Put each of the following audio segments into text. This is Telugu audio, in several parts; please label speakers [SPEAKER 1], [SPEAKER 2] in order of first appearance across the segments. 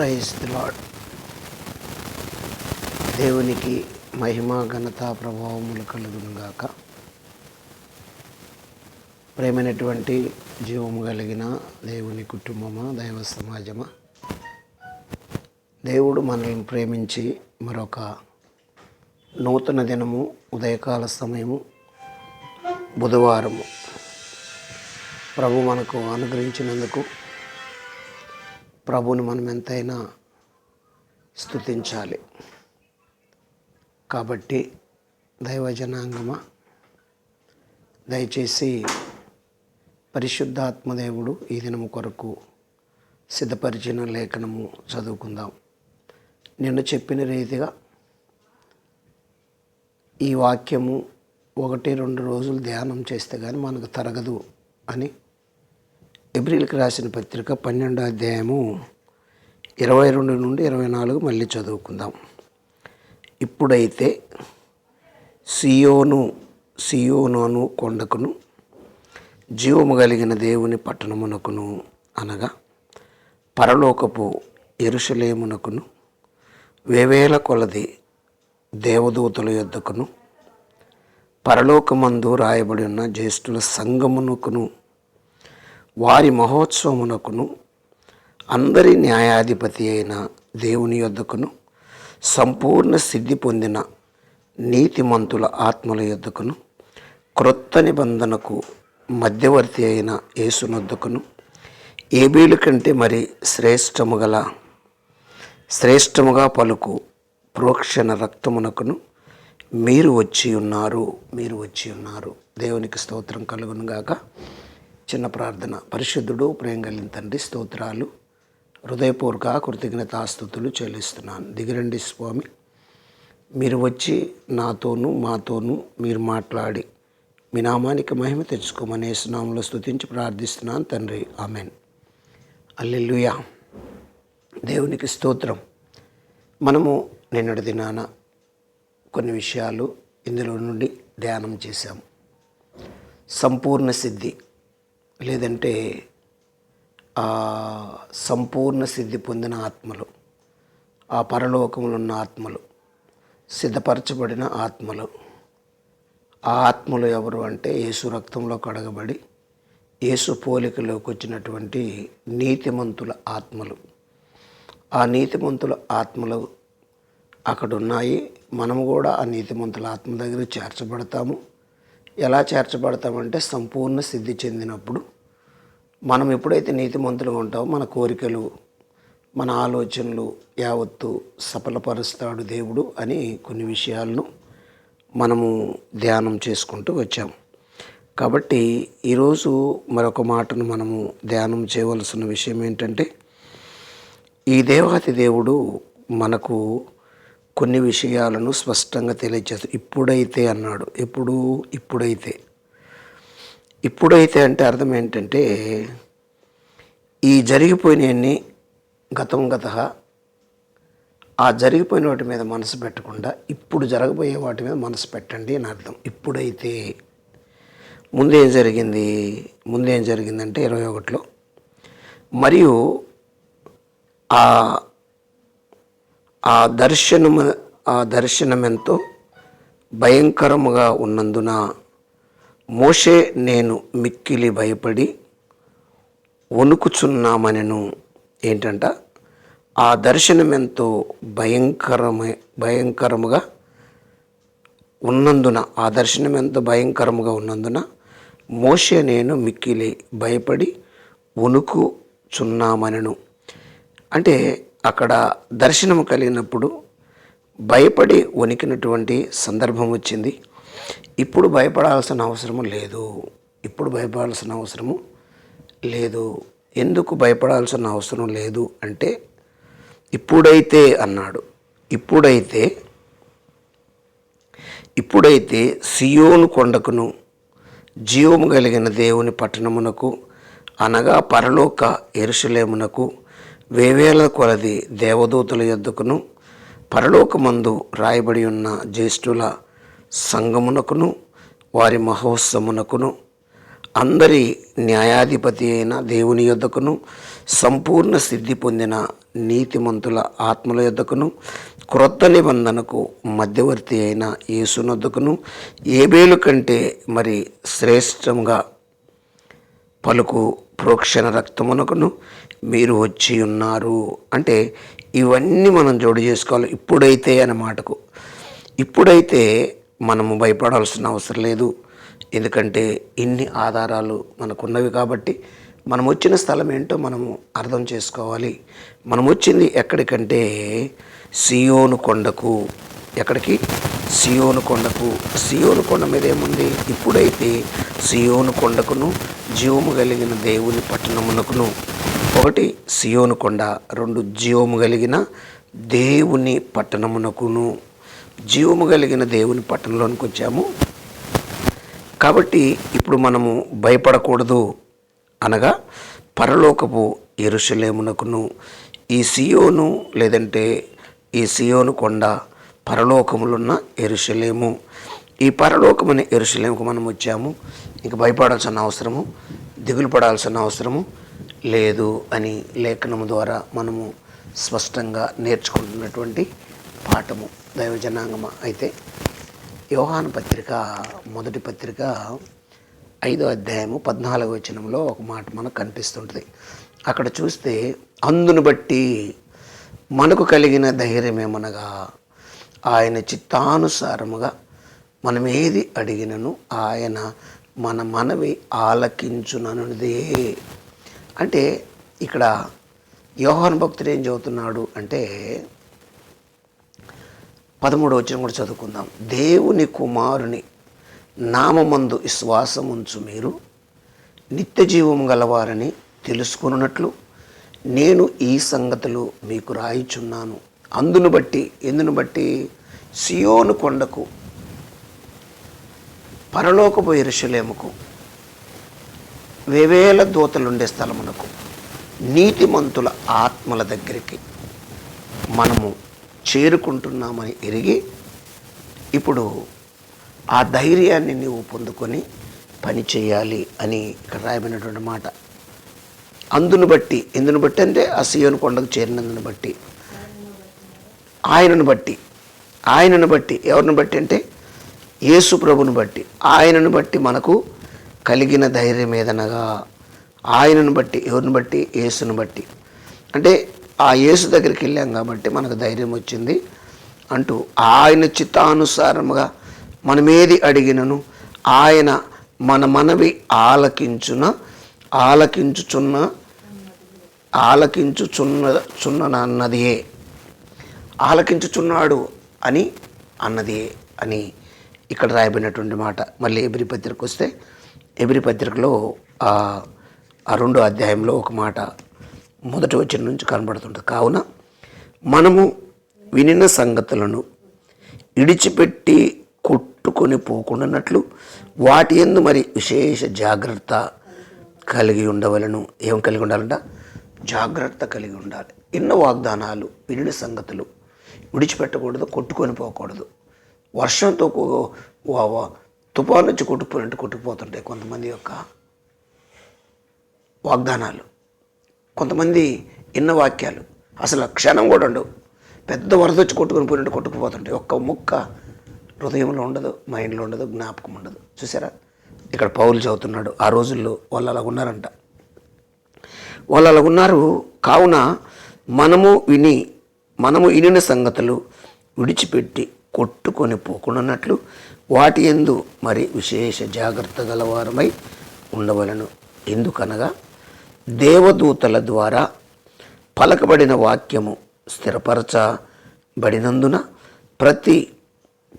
[SPEAKER 1] ప్రైజ్ ది లాడ్ దేవునికి మహిమ ఘనత ప్రభావములు కలుగునుగాక ప్రేమైనటువంటి జీవము కలిగిన దేవుని కుటుంబమా దైవ సమాజమా? దేవుడు మనల్ని ప్రేమించి మరొక నూతన దినము ఉదయకాల సమయము బుధవారము. ప్రభు మనకు అనుగ్రహించినందుకు ప్రభుని మనం ఎంతైనా స్తుతించాలి. కాబట్టి దైవ జనాంగమా దయచేసి పరిశుద్ధాత్మదేవుడు ఈ దినము కొరకు సిద్ధపరిచిన లేఖనము చదువుకుందాం. నిన్ను చెప్పిన రీతిగా ఈ వాక్యము ఒకటి రెండు రోజులు ధ్యానం చేస్తే కానీ మనకు తరగదు అని ఎబ్రిల్కి రాసిన పత్రిక పన్నెండో అధ్యాయము ఇరవై రెండు నుండి ఇరవై నాలుగు మళ్ళీ చదువుకుందాం. ఇప్పుడైతే సియోను సియోను కొండకును జీవము కలిగిన దేవుని పట్టణమునకును అనగా పరలోకపు ఎరుషలేమునకును వేవేల కొలది దేవదూతల యొద్దకును పరలోకమందు రాయబడి ఉన్న జ్యేష్ఠుల సంగమునకును వారి మహోత్సవమునకును అందరి న్యాయాధిపతి అయిన దేవుని యొద్దకును సంపూర్ణ సిద్ధి పొందిన నీతిమంతుల ఆత్మల యొద్దకును క్రొత్త నిబంధనకు మధ్యవర్తి అయిన యేసునొద్దకును ఏబీలు కంటే మరి శ్రేష్టము గల శ్రేష్టముగా పలుకు ప్రోక్షణ రక్తమునకును మీరు వచ్చి ఉన్నారు మీరు వచ్చి ఉన్నారు. దేవునికి స్తోత్రం కలుగునుగాక. చిన్న ప్రార్థన. పరిశుద్ధుడు ప్రేమ కలిగిన తండ్రి స్తోత్రాలు. హృదయపూర్వక కృతజ్ఞతాస్థుతులు చెల్లిస్తున్నాను. దిగిరండి స్వామి. మీరు వచ్చి నాతోనూ మాతోనూ మీరు మాట్లాడి మీ నామానికి మహిమ తెచ్చుకోమని స్నామంలో స్తుతించి ప్రార్థిస్తున్నాను తండ్రి. ఆమెన్. అల్లెలుయా దేవునికి స్తోత్రం. మనము నిన్నటి దినాన కొన్ని విషయాలు ఇందులో నుండి ధ్యానం చేశాము. సంపూర్ణ సిద్ధి. లేదంటే ఆ సంపూర్ణ సిద్ధి పొందిన ఆత్మలు ఆ పరలోకములు ఉన్న ఆత్మలు సిద్ధపరచబడిన ఆత్మలు ఆ ఆత్మలు ఎవరు అంటే యేసు రక్తంలో కడగబడి యేసు పోలికలోకి వచ్చినటువంటి నీతిమంతుల ఆత్మలు. ఆ నీతిమంతుల ఆత్మలు అక్కడ ఉన్నాయి మనము కూడా ఆ నీతిమంతుల ఆత్మ దగ్గర చేర్చబడతాము. ఎలా చేర్చబడతామంటే సంపూర్ణ సిద్ధి చెందినప్పుడు మనం ఎప్పుడైతే నీతిమంతులుగా ఉంటామో మన కోరికలు మన ఆలోచనలు యావత్తు సఫలపరుస్తాడు దేవుడు అని కొన్ని విషయాలను మనము ధ్యానం చేసుకుంటూ వచ్చాము. కాబట్టి ఈరోజు మరొక మాటను మనము ధ్యానం చేయవలసిన విషయం ఏంటంటే ఈ దేవాతి దేవుడు మనకు కొన్ని విషయాలను స్పష్టంగా తెలియజేస్తాడు ఇప్పుడైతే అన్నాడు. ఎప్పుడు ఇప్పుడైతే. ఇప్పుడైతే అంటే అర్థం ఏంటంటే ఈ జరిగిపోయినవన్నీ గతం గత ఆ జరిగిపోయిన వాటి మీద మనసు పెట్టకుండా ఇప్పుడు జరగబోయే వాటి మీద మనసు పెట్టండి అని అర్థం. ఇప్పుడైతే. ముందేం జరిగింది? ముందేం జరిగిందంటే ఇరవై ఒకటిలో. మరియు ఆ ఆ దర్శనము ఆ దర్శనం ఎంతో భయంకరముగా ఉన్నందున మోషే నేను మిక్కిలి భయపడి వణుకుచున్నామనెను. ఏంటంట? ఆ దర్శనం ఎంతో భయంకరమై భయంకరముగా ఉన్నందున ఆ దర్శనం ఎంతో భయంకరముగా ఉన్నందున మోషే నేను మిక్కిలి భయపడి వణుకుచున్నామనెను. అంటే అక్కడ దర్శనం కలిగినప్పుడు భయపడి వణికినటువంటి సందర్భం వచ్చింది. ఇప్పుడు భయపడాల్సిన అవసరము లేదు. ఇప్పుడు భయపడాల్సిన అవసరము లేదు. ఎందుకు భయపడాల్సిన అవసరం లేదు అంటే ఇప్పుడైతే అన్నాడు. ఇప్పుడైతే ఇప్పుడైతే సియోను కొండకును జీవము కలిగిన దేవుని పట్టణమునకు అనగా పరలోక ఎరుసలేమునకు వేవేల కొలది దేవదూతల యొద్దకును పరలోకమందు రాయబడి ఉన్న జ్యేష్ఠుల సంగమునకును వారి మహోత్సవమునకును అందరి న్యాయాధిపతి అయిన దేవుని యొద్దకును సంపూర్ణ సిద్ధి పొందిన నీతిమంతుల ఆత్మల యొద్దకును క్రొత్త నిబంధనకు మధ్యవర్తి అయిన యేసునొద్దకును ఏబేలు కంటే మరి శ్రేష్టంగా పలుకు ప్రోక్షణ రక్తమునకును మీరు వచ్చి ఉన్నారు అంటే ఇవన్నీ మనం జోడు చేసుకోవాలి ఇప్పుడైతే అనే మాటకు. ఇప్పుడైతే మనము భయపడాల్సిన అవసరం లేదు. ఎందుకంటే ఇన్ని ఆధారాలు మనకున్నవి కాబట్టి మనం వచ్చిన స్థలం ఏంటో మనము అర్థం చేసుకోవాలి. మనం వచ్చింది ఎక్కడికంటే సియోను కొండకు. ఎక్కడికి? సియోను కొండకు. సియోను కొండ మీద ఏముంది? ఇప్పుడైతే సియోను కొండకును జీవము కలిగిన దేవుని పట్టణమునకును. ఒకటి సియోను కొండ. రెండు జీవము కలిగిన దేవుని పట్టణమునకును. జీవము కలిగిన దేవుని పట్టణంలోనికి వచ్చాము. కాబట్టి ఇప్పుడు మనము భయపడకూడదు అనగా పరలోకపు ఎరుషలేమునకును ఈ సియోను లేదంటే ఈ సియోను కొండ పరలోకములున్న ఎరుషలేము ఈ పరలోకమనే ఎరుషలేముకు మనం వచ్చాము. ఇంక భయపడాల్సిన అవసరము దిగులు పడాల్సిన అవసరము లేదు అని లేఖనము ద్వారా మనము స్పష్టంగా నేర్చుకుంటున్నటువంటి పాఠము. దైవజనాంగమ అయితే యోహాను పత్రిక మొదటి పత్రిక ఐదో అధ్యాయము పద్నాలుగో వచనంలో ఒక మాట మనకు కనిపిస్తుంటుంది. అక్కడ చూస్తే అందును బట్టి మనకు కలిగిన ధైర్యం ఏమనగా ఆయన చిత్తానుసారముగా మనం ఏది అడిగినను ఆయన మన మనవి ఆలకించుననుదే అంటే ఇక్కడ యోహాన్ భక్తుడు ఏం చదువుతున్నాడు అంటే పదమూడు వచ్చిన కూడా చదువుకుందాం. దేవుని కుమారుని నామమందు విశ్వాసం ఉంచు మీరు నిత్య జీవము గలవారని తెలుసుకున్నట్లు నేను ఈ సంగతులు మీకు రాయిచున్నాను. అందును బట్టి ఎందును బట్టి? సియోను కొండకు పరలోకపు ఎరుషలేముకు వేవేల దూతలుండే స్థలమునకు నీతిమంతుల ఆత్మల దగ్గరికి మనము చేరుకుంటున్నామని ఎరిగి ఇప్పుడు ఆ ధైర్యాన్ని నీవు పొందుకొని పని చేయాలి అని ఇక్కడ రాయబడినటువంటి మాట. అందును బట్టి ఎందును బట్టి అంటే ఆ సియోను కొండకు చేరినందును బట్టి. ఆయనను బట్టి ఆయనను బట్టి ఎవరిని బట్టి అంటే యేసు ప్రభుని బట్టి. ఆయనను బట్టి మనకు కలిగిన ధైర్యం ఏదనగా ఆయనను బట్టి ఎవరిని బట్టి? యేసును బట్టి. అంటే ఆ యేసు దగ్గరికి వెళ్ళాం కాబట్టి మనకు ధైర్యం వచ్చింది. అంటూ ఆయన చిత్తానుసారముగా మనమేది అడిగినను ఆయన మన మనవి ఆలకించున ఆలకించుచున్న ఆలకించుచున్న చున్ననన్నదియే ఆలకించుచున్నాడు అని అన్నదియే అని ఇక్కడ రాయబడినటువంటి మాట. మళ్ళీ ఎబ్రి పత్రిక వస్తే ఎబిరి పత్రికలో ఆ రెండో అధ్యాయంలో ఒక మాట మొదటి వచ్చిన నుంచి కనబడుతుంది కావున మనము వినిన సంగతులను ఇడిచిపెట్టి కొట్టుకొని పోకుండానట్లు వాటి ఎందు మరి విశేష జాగ్రత్త కలిగి ఉండవలను. ఏం కలిగి ఉండాలంట? జాగ్రత్త కలిగి ఉండాలి. ఎన్నో వాగ్దానాలు వినిన సంగతులు విడిచిపెట్టకూడదు కొట్టుకొని పోకూడదు. వర్షంతో కూ- వచ్చి నుంచి కొట్టుకుపోయినట్టు కొట్టుకుపోతుంటాయి కొంతమంది యొక్క వాగ్దానాలు కొంతమంది ఇన్న వాక్యాలు. అసలు క్షణం కూడా ఉండవు. పెద్ద వరద వచ్చి కొట్టుకొని పోయినట్టు కొట్టుకుపోతుంటాయి ఒక్క ముక్క హృదయంలో ఉండదు మైండ్లో ఉండదు జ్ఞాపకం ఉండదు. చూసారా? ఇక్కడ పౌలు చదువుతున్నాడు. ఆ రోజుల్లో వాళ్ళు అలా ఉన్నారంట. వాళ్ళు అలా ఉన్నారు. కావున మనము విని మనము వినిన సంగతులు విడిచిపెట్టి కొట్టుకొని పోకుండాన్నట్లు వాటి ఎందు మరి విశేష జాగ్రత్త గలవారమై ఉండవలను. ఎందుకనగా దేవదూతల ద్వారా పలకబడిన వాక్యము స్థిరపరచబడినందున ప్రతి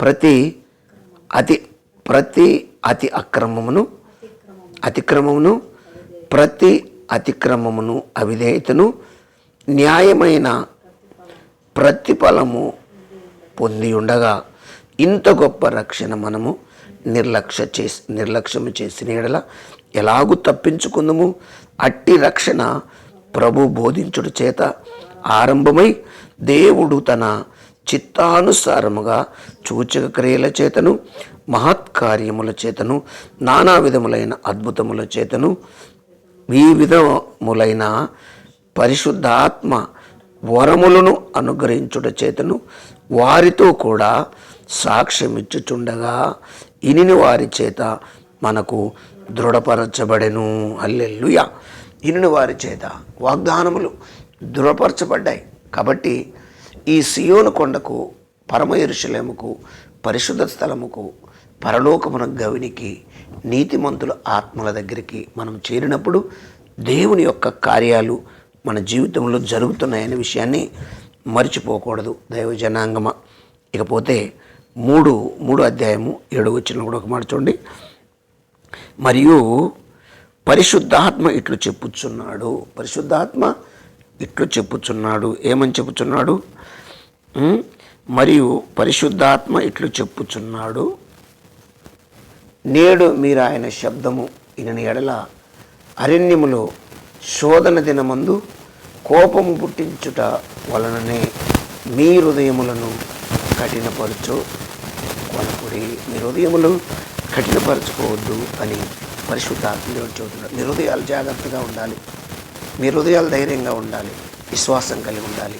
[SPEAKER 1] ప్రతి అతి ప్రతి అతి అక్రమమును అతిక్రమమును ప్రతి అతిక్రమమును అవిధేయతను న్యాయమైన ప్రతిఫలము పొంది ఉండగా ఇంత గొప్ప రక్షణ మనము నిర్లక్ష్య చేసి నిర్లక్ష్యము చేసిన ఎడల ఎలాగూ తప్పించుకుందము? అట్టి రక్షణ ప్రభు బోధించుడు చేత ఆరంభమై దేవుడు తన చిత్తానుసారముగా సూచక క్రియల చేతను మహత్కార్యముల చేతను నానా విధములైన అద్భుతముల చేతను ఈ విధములైన పరిశుద్ధాత్మ వరములను అనుగ్రహించుట చేతను వారితో కూడా సాక్ష్యమిచ్చుచుండగా ఇనిని వారి చేత మనకు దృఢపరచబడెను. అల్లెల్లుయా ఇనిని వారి చేత వాగ్దానములు దృఢపరచబడ్డాయి. కాబట్టి ఈ సియోను కొండకు పరమ ఎరుషలేముకు పరిశుద్ధ స్థలముకు పరలోకమున గవినికి నీతిమంతుల ఆత్మల దగ్గరికి మనం చేరినప్పుడు దేవుని యొక్క కార్యాలు మన జీవితంలో జరుగుతున్నాయనే విషయాన్ని మర్చిపోకూడదు దైవ జనాంగమ ఇకపోతే మూడు మూడు అధ్యాయము ఏడు వచ్చిన కూడా ఒక మాట చూడండి. మరియు పరిశుద్ధాత్మ ఇట్లు చెప్పుచున్నాడు. పరిశుద్ధాత్మ ఇట్లు చెప్పుచున్నాడు. ఏమని చెప్పుచున్నాడు? మరియు పరిశుద్ధాత్మ ఇట్లు చెప్పుచున్నాడు. నేడు మీరు ఆయన శబ్దము ఇనని ఎడల అరణ్యములో శోధన దినమందు కోపము పుట్టించుట వలననే మీ హృదయములను కఠినపరచు కొనకుడి. మీ హృదయములు కఠినపరచుకోవద్దు అని పరిశుద్ధాత్మ చెబుతున్నారు? చెబుతున్నాడు మీ హృదయాలు జాగ్రత్తగా ఉండాలి. మీ హృదయాలు ధైర్యంగా ఉండాలి. విశ్వాసం కలిగి ఉండాలి.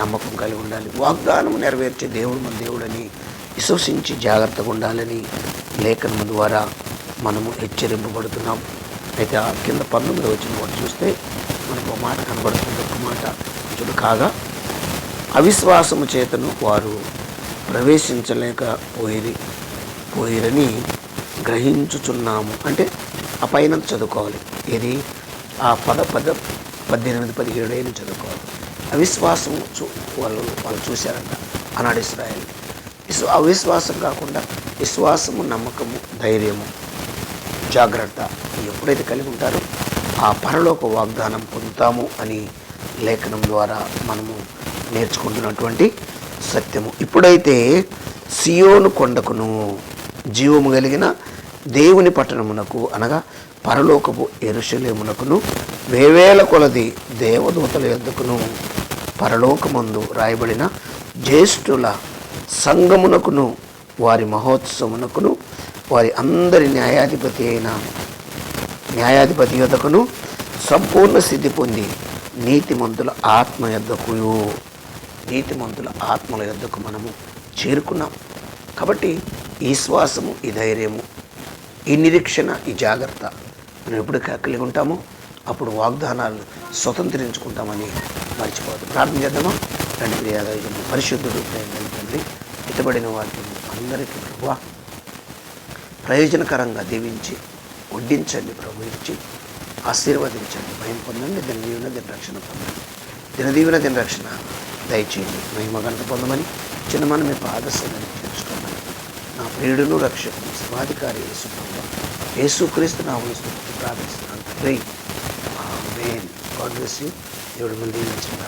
[SPEAKER 1] నమ్మకం కలిగి ఉండాలి. వాగ్దానం నెరవేర్చే దేవుడు మన దేవుడని విశ్వసించి జాగ్రత్తగా ఉండాలని లేఖనము ద్వారా మనము హెచ్చరింపబడుతున్నాం. అయితే ఆ కింద పంతొమ్మిది వచ్చిన కూడా చూస్తే మనకు ఒక మాట కనబడుతుంది. ఒక మాట చూడు కాగా అవిశ్వాసము చేతను వారు ప్రవేశించలేకపోయేది పోయిరని గ్రహించుచున్నాము. అంటే ఆ పైన చదువుకోవాలి. ఇది ఆ పద పద పద్దెనిమిది పదిహేడు అయిన చదువుకోవాలి. అవిశ్వాసం చూ వాళ్ళు వాళ్ళు చూశారంట అనాడు ఇస్రాయల్. విశ్వ అవిశ్వాసం కాకుండా విశ్వాసము నమ్మకము ధైర్యము. జాగ్రత్త. ఎప్పుడైతే కలిగి ఉంటారో ఆ పరలోక వాగ్దానం పొందుతాము అని లేఖనం ద్వారా మనము నేర్చుకుంటున్నటువంటి సత్యము. ఇప్పుడైతే సియోను కొండకును జీవము కలిగిన దేవుని పట్టణమునకు అనగా పరలోకపు ఎరుషలేమునకును వేవేల కొలది దేవదూతల ఎద్దుకును పరలోకమందు రాయబడిన జ్యేష్ఠుల సంగమునకును వారి మహోత్సవమునకును వారి అందరి న్యాయాధిపతి అయిన న్యాయాధిపతి యొద్దకును సంపూర్ణ సిద్ధి పొంది నీతిమంతుల ఆత్మ యొద్దకు నీతిమంతుల ఆత్మల యొద్దకు మనము చేరుకున్నాం. కాబట్టి ఈ శ్వాసము ఈ ధైర్యము ఈ నిరీక్షణ ఈ జాగ్రత్త మనం ఎప్పుడు కలిగి ఉంటామో అప్పుడు వాగ్దానాలు స్వతంత్రించుకుంటామని మర్చిపోదు ప్రార్థన చేద్దామా? రెండు ప్రియాదైన పరిశుద్ధుడు ప్రేమ తండ్రి ఇతబడిన వాటిని అందరికీ ప్రయోజనకరంగా దీవించి వడ్డించండి ప్రభు ఇచ్చి ఆశీర్వదించండి భయం పొందండి దీని దీవెన దీని రక్షణ పొందండి. దిన దీవెన దీని రక్షణ దయచేయండి. మహిమ గంట పొందమని చిన్నమని మీ పాదశని చేర్చుకోమని నా ప్రియుడును రక్షకుడు సమాధికారి యేసు ప్రభు. యేసుక్రీస్తు నా స్తుతించి ప్రార్థిస్తున్నాను తండ్రి. ఆమేన్. God bless you. దేవుడు మంది దీవించిన